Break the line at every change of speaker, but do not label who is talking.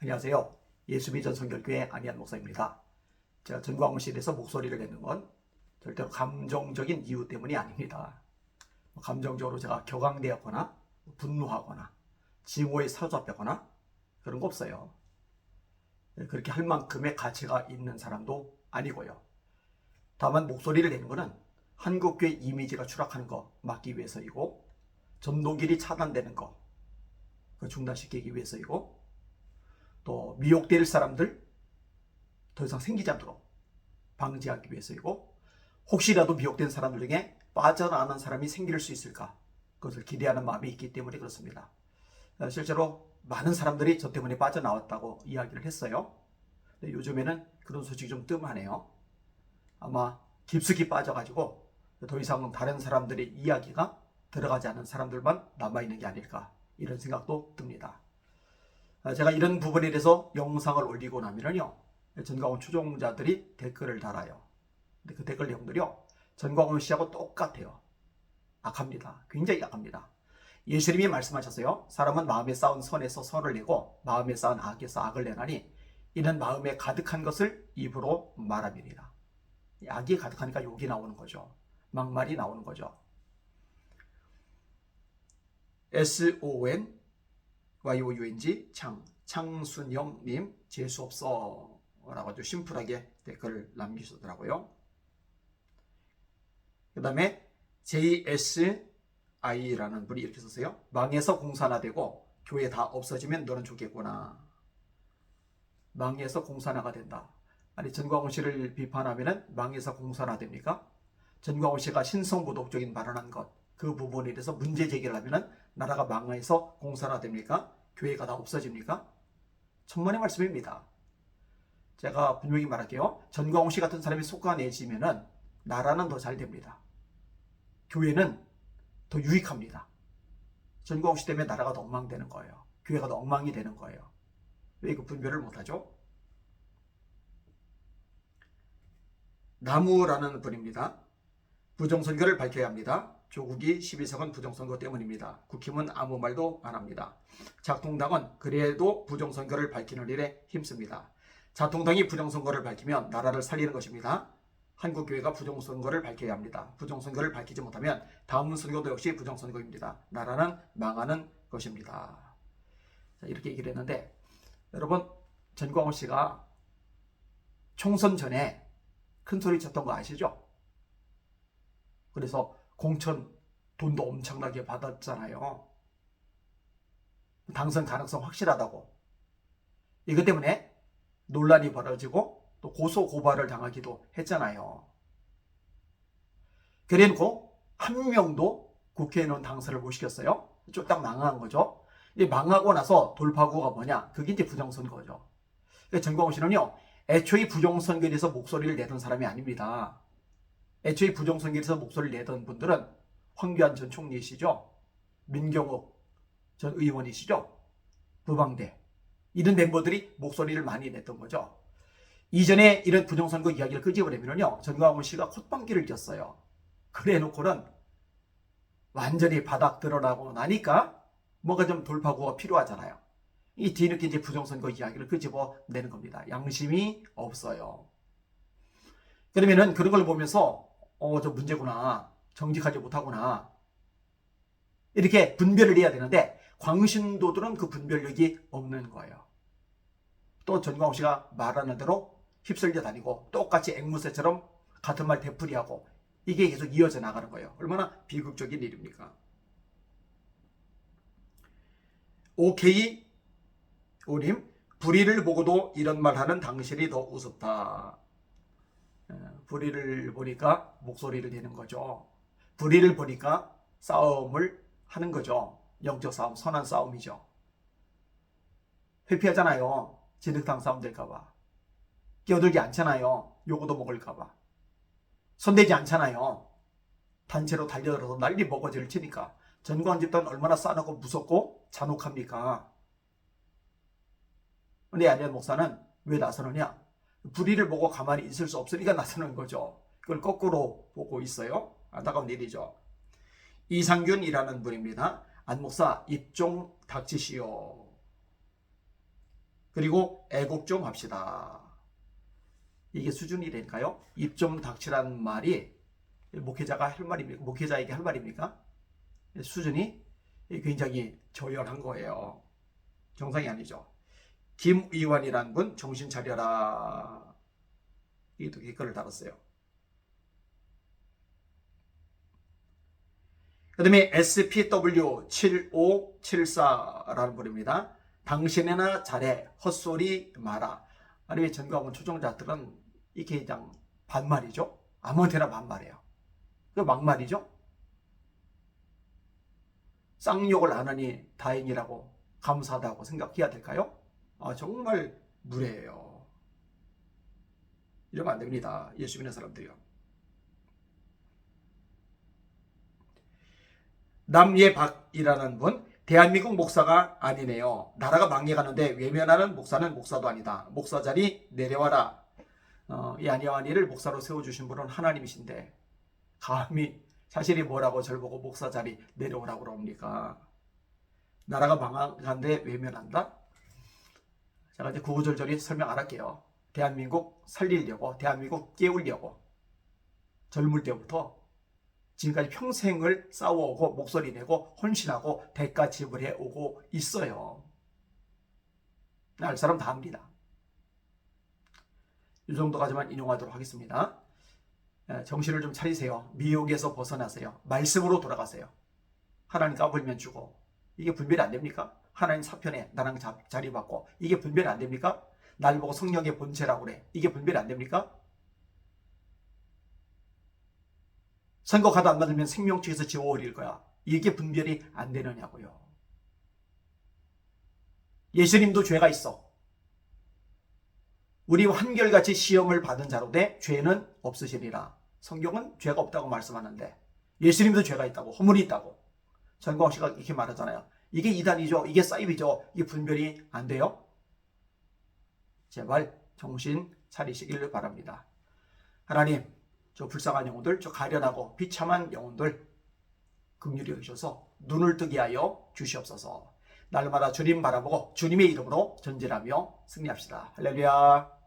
안녕하세요. 예수비 전성결교회 안희한 목사입니다. 제가 전광실에서 목소리를 내는 건 절대로 감정적인 이유 때문이 아닙니다. 뭐 감정적으로 제가 격앙되었거나 분노하거나 징후에 사로잡혔거나 그런 거 없어요. 네, 그렇게 할 만큼의 가치가 있는 사람도 아니고요. 다만 목소리를 내는 것은 한국교회 이미지가 추락하는 거 막기 위해서이고 전도길이 차단되는 거그 중단시키기 위해서이고 또 미혹될 사람들 더 이상 생기지 않도록 방지하기 위해서이고 혹시라도 미혹된 사람들 중에 빠져나가는 사람이 생길 수 있을까 그것을 기대하는 마음이 있기 때문에 그렇습니다. 어, 실제로 많은 사람들이 저 때문에 빠져나왔다고 이야기를 했어요. 요즘에는 그런 소식이 좀 뜸하네요. 아마 깊숙이 빠져가지고 더 이상 다른 전사람들의 이야기가 들어가지 않은 사람들만 남아있는 게 아닐까 이런 생각도 듭니다. 아, 제가 이런 부분에 대해서 영상을 올리고 나면은요, 전광훈 추종자들이 댓글을 달아요. 근데 그 댓글 내용들이요, 전광훈 씨하고 똑같아요. 악합니다. 굉장히 악합니다. 예수님이 말씀하셨어요. 사람은 마음에 쌓은 선에서 선을 내고 마음에 쌓은 악에서 악을 내나니 이는 마음에 가득한 것을 입으로 말함이니라. 악이 가득하니까 욕이 나오는 거죠. 막말이 나오는 거죠. S-O-N Y-O-U-N-G 창 창순영님 재수 없어 라고 아주 심플하게 댓글을 남기시더라고요. 그 다음에 JSI라는 분이 이렇게 썼어요. 망해서 공사나 되고 교회 다 없어지면 너는 좋겠구나. 망해서 공사나가 된다. 아니 전광훈 씨를 비판하면은 망해서 공사나 됩니까? 전광훈 씨가 신성모독적인 발언한 것 그 부분에 대해서 문제 제기를 하면은 나라가 망해서 공사나 됩니까? 교회가 다 없어집니까? 천만의 말씀입니다. 제가 분명히 말할게요. 전광훈 씨 같은 사람이 속아내지면은 나라는 더 잘 됩니다. 교회는 더 유익합니다. 전광훈 씨 때문에 나라가 더 엉망되는 거예요. 교회가 더 엉망이 되는 거예요. 왜 그 분별을 못하죠? 나무라는 분입니다. 부정선거를 밝혀야 합니다. 조국이 12석은 부정선거 때문입니다. 국힘은 아무 말도 안 합니다. 작동당은 그래도 부정선거를 밝히는 일에 힘씁니다. 자통당이 부정선거를 밝히면 나라를 살리는 것입니다. 한국교회가 부정선거를 밝혀야 합니다. 부정선거를 밝히지 못하면 다음 선거도 역시 부정선거입니다. 나라는 망하는 것입니다. 자, 이렇게 얘기를 했는데 여러분 전광훈 씨가 총선 전에 큰 소리 쳤던 거 아시죠? 그래서 공천 돈도 엄청나게 받았잖아요. 당선 가능성 확실하다고. 이것 때문에 논란이 벌어지고 또 고소 고발을 당하기도 했잖아요. 그래놓고 한 명도 국회의원 당선을 못 시켰어요. 쫄딱 망한 거죠. 이 망하고 나서 돌파구가 뭐냐? 그게 이제 부정선거죠. 그러니까 정광훈 씨는요, 애초에 부정선거에 대해서 목소리를 내던 사람이 아닙니다. 애초에 부정선거에서 목소리를 내던 분들은 황교안 전 총리시죠. 민경욱 전 의원이시죠. 부방대. 이런 멤버들이 목소리를 많이 냈던 거죠. 이전에 이런 부정선거 이야기를 끄집어내면요. 전광훈 씨가 콧방귀를 꼈어요. 그래 놓고는 완전히 바닥 드러나고 나니까 뭔가 좀 돌파구가 필요하잖아요. 이 뒤늦게 이제 부정선거 이야기를 끄집어내는 겁니다. 양심이 없어요. 그러면은 그런 걸 보면서 어, 저 문제구나. 정직하지 못하구나. 이렇게 분별을 해야 되는데 광신도들은 그 분별력이 없는 거예요. 또 전광훈 씨가 말하는 대로 휩쓸려 다니고 똑같이 앵무새처럼 같은 말 되풀이하고 이게 계속 이어져 나가는 거예요. 얼마나 비극적인 일입니까? 오케이 오님 불의를 보고도 이런 말 하는 당신이 더 우습다. 어, 불의를 보니까 목소리를 내는 거죠. 불의를 보니까 싸움을 하는 거죠. 영적 싸움, 선한 싸움이죠. 회피하잖아요. 진흙탕 싸움 될까봐. 끼어들지 않잖아요. 요거도 먹을까봐. 손대지 않잖아요. 단체로 달려들어서 난리 먹어지를 치니까. 전광 집단 얼마나 싸놓고 무섭고 잔혹합니까? 근데 안현 목사는 왜 나서느냐? 불의를 보고 가만히 있을 수 없으니까 나서는 거죠. 그걸 거꾸로 보고 있어요. 안타까운 일이죠. 이상균이라는 분입니다. 안 목사 입종 닥치시오. 그리고 애국 좀 합시다. 이게 수준이라니까요. 입좀 닥치라는 말이 목회자가 할 말입니까? 목회자에게 할 말입니까? 수준이 굉장히 저열한 거예요. 정상이 아니죠. 김 의원이란 분 정신 차려라. 이게 또 댓글을 달았어요. 그 다음에 SPW7574라는 분입니다. 당신이나 잘해 헛소리 마라. 아니면 전광훈 초정자들은 이게 그냥 반말이죠. 아무한테나 반말해요. 그 막말이죠. 쌍욕을 안 하니 다행이라고 감사하다고 생각해야 될까요? 아, 정말 무례해요. 이러면 안 됩니다. 예수 믿는 사람들이요. 남예박이라는 분, 대한민국 목사가 아니네요. 나라가 망해가는데 외면하는 목사는 목사도 아니다. 목사 자리 내려와라. 어, 이 아니와니를 목사로 세워주신 분은 하나님이신데 감히 자신이 뭐라고 절 보고 목사 자리 내려오라고 그럽니까? 나라가 망한데 외면한다? 제가 이제 구구절절히 설명 안 할게요. 대한민국 살리려고, 대한민국 깨우려고 젊을 때부터 지금까지 평생을 싸워오고 목소리 내고 헌신하고 대가 지불해 오고 있어요. 알 사람 다 합니다. 이 정도까지만 인용하도록 하겠습니다. 에, 정신을 좀 차리세요. 미혹에서 벗어나세요. 말씀으로 돌아가세요. 하나님 까불면 주고 이게 분별이 안 됩니까? 하나님 사편에 나랑 자, 자리 받고 이게 분별이 안 됩니까? 날 보고 성령의 본체라고 그래. 이게 분별이 안 됩니까? 선거 가도 안 받으면 생명축에서 지워버릴 거야. 이게 분별이 안 되느냐고요. 예수님도 죄가 있어. 우리 한결같이 시험을 받은 자로 돼 죄는 없으시리라. 성경은 죄가 없다고 말씀하는데 예수님도 죄가 있다고 허물이 있다고 전광 씨가 이렇게 말하잖아요. 이게 이단이죠. 이게 사이비죠. 이게 분별이 안 돼요. 제발 정신 차리시기를 바랍니다. 하나님, 저 불쌍한 영혼들, 저 가련하고 비참한 영혼들 긍휼히 여기셔서 눈을 뜨게 하여 주시옵소서. 날마다 주님 바라보고 주님의 이름으로 전진하며 승리합시다. 할렐루야.